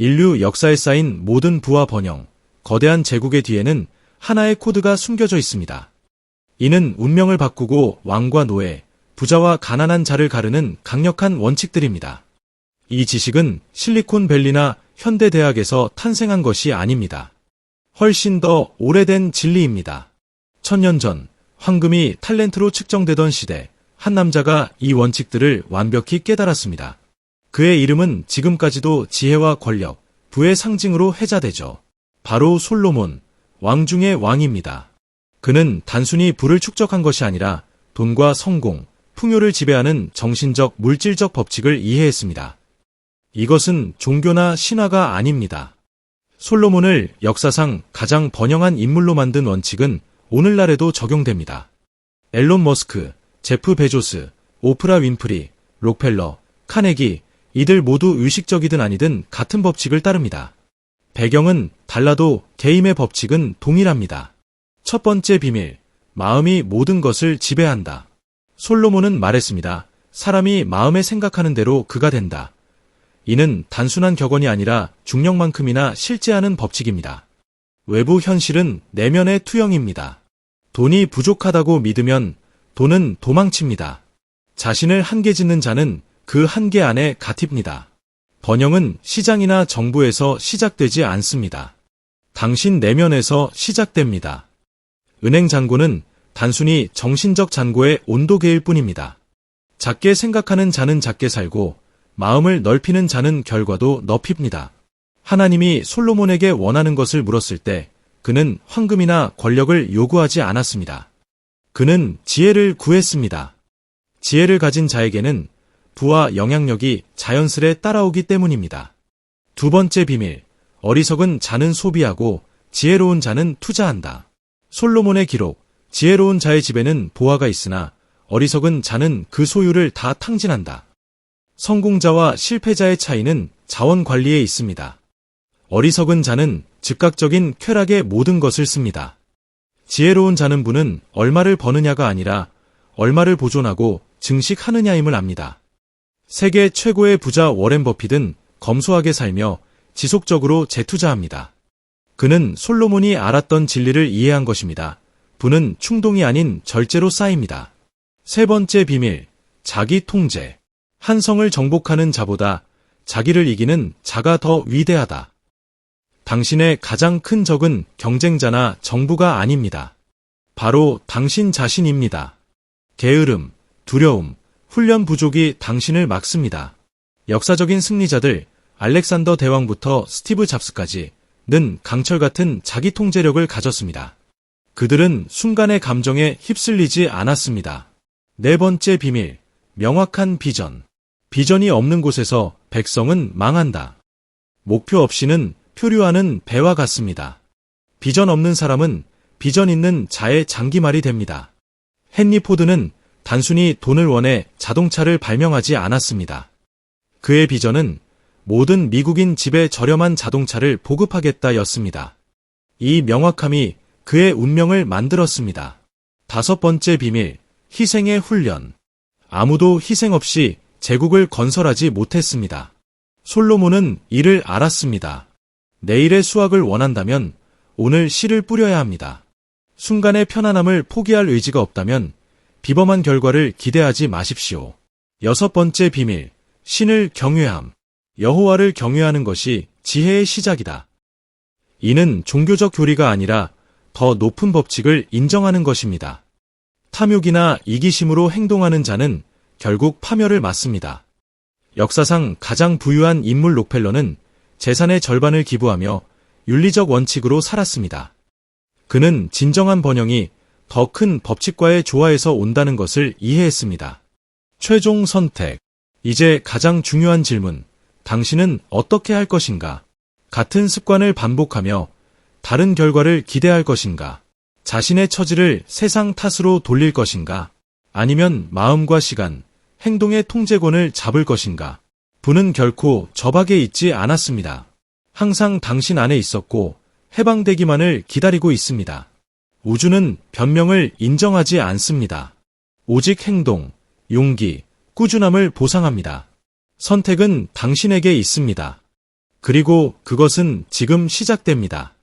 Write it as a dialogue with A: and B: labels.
A: 인류 역사에 쌓인 모든 부와 번영, 거대한 제국의 뒤에는 하나의 코드가 숨겨져 있습니다. 이는 운명을 바꾸고 왕과 노예, 부자와 가난한 자를 가르는 강력한 원칙들입니다. 이 지식은 실리콘밸리나 현대대학에서 탄생한 것이 아닙니다. 훨씬 더 오래된 진리입니다. 천년 전 황금이 탤런트로 측정되던 시대 한 남자가 이 원칙들을 완벽히 깨달았습니다. 그의 이름은 지금까지도 지혜와 권력, 부의 상징으로 회자되죠. 바로 솔로몬, 왕 중의 왕입니다. 그는 단순히 부를 축적한 것이 아니라 돈과 성공, 풍요를 지배하는 정신적, 물질적 법칙을 이해했습니다. 이것은 종교나 신화가 아닙니다. 솔로몬을 역사상 가장 번영한 인물로 만든 원칙은 오늘날에도 적용됩니다. 앨런 머스크, 제프 베조스, 오프라 윈프리, 록펠러, 카네기, 이들 모두 의식적이든 아니든 같은 법칙을 따릅니다. 배경은 달라도 개임의 법칙은 동일합니다. 첫 번째 비밀, 마음이 모든 것을 지배한다. 솔로몬은 말했습니다. 사람이 마음에 생각하는 대로 그가 된다. 이는 단순한 격언이 아니라 중력만큼이나 실제하는 법칙입니다. 외부 현실은 내면의 투영입니다. 돈이 부족하다고 믿으면 돈은 도망칩니다. 자신을 한계 짓는 자는 그 한계 안에 갇힙니다. 번영은 시장이나 정부에서 시작되지 않습니다. 당신 내면에서 시작됩니다. 은행 잔고는 단순히 정신적 잔고의 온도계일 뿐입니다. 작게 생각하는 자는 작게 살고 마음을 넓히는 자는 결과도 넓힙니다. 하나님이 솔로몬에게 원하는 것을 물었을 때 그는 황금이나 권력을 요구하지 않았습니다. 그는 지혜를 구했습니다. 지혜를 가진 자에게는 부와 영향력이 자연스레 따라오기 때문입니다. 두 번째 비밀, 어리석은 자는 소비하고 지혜로운 자는 투자한다. 솔로몬의 기록, 지혜로운 자의 집에는 보화가 있으나 어리석은 자는 그 소유를 다 탕진한다. 성공자와 실패자의 차이는 자원 관리에 있습니다. 어리석은 자는 즉각적인 쾌락에 모든 것을 씁니다. 지혜로운 자는 분은 얼마를 버느냐가 아니라 얼마를 보존하고 증식하느냐임을 압니다. 세계 최고의 부자 워렌 버핏은 검소하게 살며 지속적으로 재투자합니다. 그는 솔로몬이 알았던 진리를 이해한 것입니다. 부는 충동이 아닌 절제로 쌓입니다. 세 번째 비밀, 자기 통제. 한 성을 정복하는 자보다 자기를 이기는 자가 더 위대하다. 당신의 가장 큰 적은 경쟁자나 정부가 아닙니다. 바로 당신 자신입니다. 게으름, 두려움, 훈련 부족이 당신을 막습니다. 역사적인 승리자들, 알렉산더 대왕부터 스티브 잡스까지 는 강철 같은 자기 통제력을 가졌습니다. 그들은 순간의 감정에 휩쓸리지 않았습니다. 네 번째 비밀, 명확한 비전. 비전이 없는 곳에서 백성은 망한다. 목표 없이는 표류하는 배와 같습니다. 비전 없는 사람은 비전 있는 자의 장기말이 됩니다. 헨리 포드는 단순히 돈을 원해 자동차를 발명하지 않았습니다. 그의 비전은 모든 미국인 집에 저렴한 자동차를 보급하겠다 였습니다. 이 명확함이 그의 운명을 만들었습니다. 다섯 번째 비밀, 희생의 훈련. 아무도 희생 없이 제국을 건설하지 못했습니다. 솔로몬은 이를 알았습니다. 내일의 수확을 원한다면 오늘 씨를 뿌려야 합니다. 순간의 편안함을 포기할 의지가 없다면 비범한 결과를 기대하지 마십시오. 여섯 번째 비밀, 신을 경외함. 여호와를 경외하는 것이 지혜의 시작이다. 이는 종교적 교리가 아니라 더 높은 법칙을 인정하는 것입니다. 탐욕이나 이기심으로 행동하는 자는 결국 파멸을 맞습니다. 역사상 가장 부유한 인물 록펠러는 재산의 절반을 기부하며 윤리적 원칙으로 살았습니다. 그는 진정한 번영이 더 큰 법칙과의 조화에서 온다는 것을 이해했습니다. 최종 선택. 이제 가장 중요한 질문. 당신은 어떻게 할 것인가? 같은 습관을 반복하며 다른 결과를 기대할 것인가? 자신의 처지를 세상 탓으로 돌릴 것인가? 아니면 마음과 시간, 행동의 통제권을 잡을 것인가? 부는 결코 저박에 있지 않았습니다. 항상 당신 안에 있었고 해방되기만을 기다리고 있습니다. 우주는 변명을 인정하지 않습니다. 오직 행동, 용기, 꾸준함을 보상합니다. 선택은 당신에게 있습니다. 그리고 그것은 지금 시작됩니다.